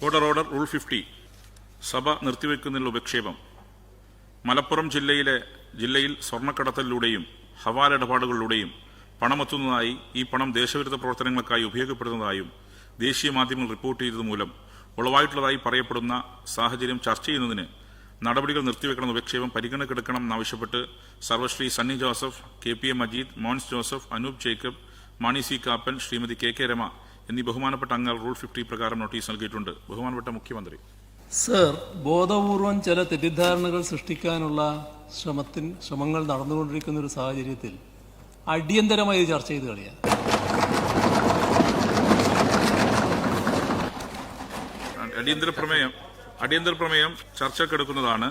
Order order rule fifty സഭ നിർത്തിവെക്കുന്നതിൽ ഉപക്ഷേപം. മലപ്പുറം ജില്ലയിലെ ജില്ലയിൽ സ്വർണക്കടത്തലിലൂടെയും ഹവാല ഇടപാടുകളിലൂടെയും പണമെത്തുന്നതായി ഈ പണം ദേശവിരുദ്ധ പ്രവർത്തനങ്ങൾക്കായി ഉപയോഗപ്പെടുന്നതായും ദേശീയ മാധ്യമങ്ങൾ റിപ്പോർട്ട് ചെയ്തത് മൂലം ഉളവായിട്ടുള്ളതായി പറയപ്പെടുന്ന സാഹചര്യം ചർച്ച ചെയ്യുന്നതിന് നടപടികൾ നിർത്തിവെക്കണം ഉപക്ഷേപം പരിഗണക്കെടുക്കണം എന്നാവശ്യപ്പെട്ട് Sarvashri Sunny Joseph K P M Majeed Mons Joseph Anoop Jacob Mani C Kappan Shrimati K K Rema എന്നീ ബഹുമാനപ്പെട്ട അംഗങ്ങൾ റൂൾ ഫിഫ്റ്റി പ്രകാരം നോട്ടീസ് നൽകിയിട്ടുണ്ട്. ബഹുമാനപ്പെട്ട മുഖ്യമന്ത്രി. സർ ബോധപൂർവം ചില തെറ്റിദ്ധാരണകൾ സൃഷ്ടിക്കാനുള്ള ശ്രമത്തിൻ ശ്രമങ്ങൾ നടന്നുകൊണ്ടിരിക്കുന്ന ഒരു സാഹചര്യത്തിൽ അടിയന്തരമായി ചർച്ച ചെയ്ത് കളിയാ. അടിയന്തര പ്രമേയം അടിയന്തര പ്രമേയം ചർച്ചക്കെടുക്കുന്നതാണ്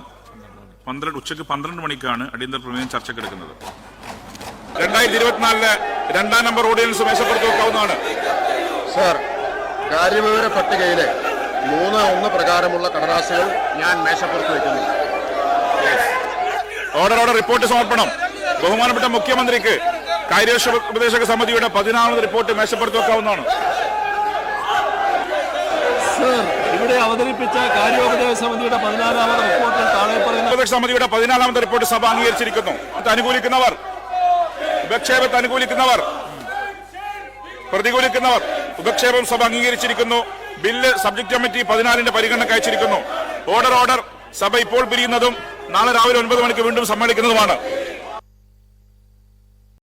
പന്ത്രണ്ട് ഉച്ചയ്ക്ക് പന്ത്രണ്ട് മണിക്കാണ് അടിയന്തര പ്രമേയം ചർച്ചക്കെടുക്കുന്നത് രണ്ടായിരത്തി ഇരുപത്തിനാലിലെ രണ്ടാം നമ്പർ ഓർഡിനൻസ് മെച്ചപ്പെടുത്തി വെക്കാവുന്നതാണ് സർ കാര്യവിവര പട്ടികയിലെ മൂന്ന് ഒന്ന് പ്രകാരമുള്ള കടലാസുകൾ ഞാൻ മേശപ്പുറത്ത് വയ്ക്കുന്നു ഓർഡർ ഓർഡർ റിപ്പോർട്ട് സമർപ്പണം ബഹുമാനപ്പെട്ട മുഖ്യമന്ത്രിക്ക് കാര്യോപ ഉപദേശക സമിതിയുടെ പതിനാറാമത് റിപ്പോർട്ട് മേശപ്പുറത്ത് വെക്കാവുന്നതാണ്. സർ ഇവിടെ അവതരിപ്പിച്ച കാര്യോപദേശ സമിതിയുടെ പതിനാലാമത് റിപ്പോർട്ടിൽ താഴെ പറയുന്ന ഉപദേശക സമിതിയുടെ പതിനാലാമത് റിപ്പോർട്ട് സഭ അംഗീകരിച്ചിരിക്കുന്നു. അത് അനുകൂലിക്കുന്നവർ ഉപക്ഷേപത്തെ അനുകൂലിക്കുന്നവർ പ്രതികൂലിക്കുന്നവർ ഉപക്ഷേപം സഭ അംഗീകരിച്ചിരിക്കുന്നു. ബില്ല് സബ്ജക്ട് കമ്മിറ്റി പതിനാലിന്റെ പരിഗണനയ്ക്ക് അയച്ചിരിക്കുന്നു. ഓർഡർ ഓർഡർ സഭ ഇപ്പോൾ പിരിയുന്നതും നാളെ രാവിലെ ഒൻപത് മണിക്ക് വീണ്ടും സമ്മേളിക്കുന്നതുമാണ്.